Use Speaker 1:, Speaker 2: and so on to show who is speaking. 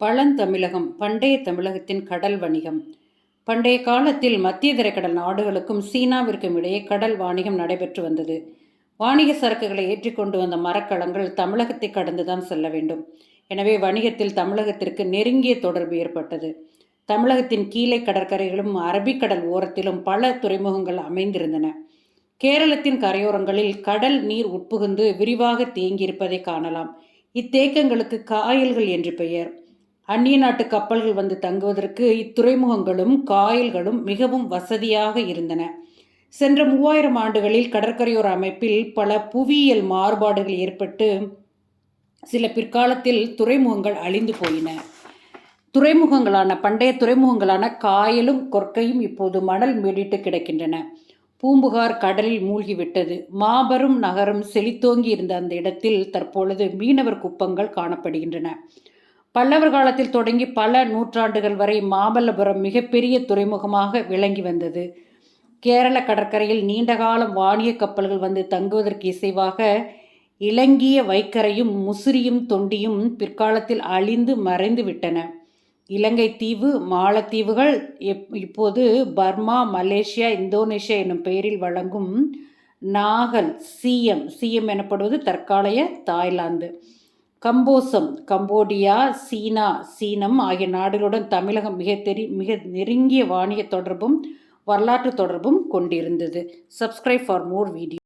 Speaker 1: பழந்தமிழகம் பண்டைய தமிழகத்தின் கடல் வணிகம். பண்டைய காலத்தில் மத்திய திரைக்கடல் நாடுகளுக்கும் சீனாவிற்கும் இடையே கடல் வாணிகம் நடைபெற்று வந்தது. வாணிக சரக்குகளை ஏற்றிக்கொண்டு வந்த மரக்கலங்கள் தமிழகத்தை கடந்துதான் செல்ல வேண்டும். எனவே வணிகத்தில் தமிழகத்திற்கு நெருங்கிய தொடர்பு ஏற்பட்டது. தமிழகத்தின் கீழே கடற்கரைகளும் அரபிக்கடல் ஓரத்திலும் பல துறைமுகங்கள் அமைந்திருந்தன. கேரளத்தின் கரையோரங்களில் கடல் நீர் உட்புகுந்து விரிவாக தேங்கியிருப்பதை காணலாம். இத்தேக்கங்களுக்கு காயல்கள் என்று பெயர். அந்நிய நாட்டு கப்பல்கள் வந்து தங்குவதற்கு இத்துறைமுகங்களும் காயல்களும் மிகவும் வசதியாக இருந்தன. சென்ற மூவாயிரம் ஆண்டுகளில் கடற்கரையோர அமைப்பில் பல புவியியல் மாறுபாடுகள் ஏற்பட்டு சில பிற்காலத்தில் துறைமுகங்கள் அழிந்து போயின. துறைமுகங்களான பண்டைய துறைமுகங்களான காயலும் கொற்கையும் இப்போது மணல் மேடிட்டு கிடக்கின்றன. பூம்புகார் கடலில் மூழ்கிவிட்டது. மாபெரும் நகரம் செழித்தோங்கி இருந்த அந்த இடத்தில் தற்பொழுது மீனவர் குப்பங்கள் காணப்படுகின்றன. பல்லவர் காலத்தில் தொடங்கி பல நூற்றாண்டுகள் வரை மாமல்லபுரம் மிகப்பெரிய துறைமுகமாக விளங்கி வந்தது. கேரள கடற்கரையில் நீண்ட காலம் வாணிய கப்பல்கள் வந்து தங்குவதற்கு இசைவாக இலங்கிய வைக்கரையும் முசிறியும் தொண்டியும் பிற்காலத்தில் அழிந்து மறைந்து விட்டன. இலங்கை தீவு மாலத்தீவுகள் இப்போது பர்மா மலேசியா இந்தோனேஷியா என்னும் பெயரில் வழங்கும் நாகல் சிஎம் சிஎம் எனப்படுவது தற்காலைய தாய்லாந்து. கம்போசம் கம்போடியா சீனா சீனம் ஆகிய நாடுகளுடன் தமிழகம் மிக தெரி மிக நெருங்கிய வாணிக தொடர்பும் வரலாற்று தொடர்பும் கொண்டிருந்தது. Subscribe for more video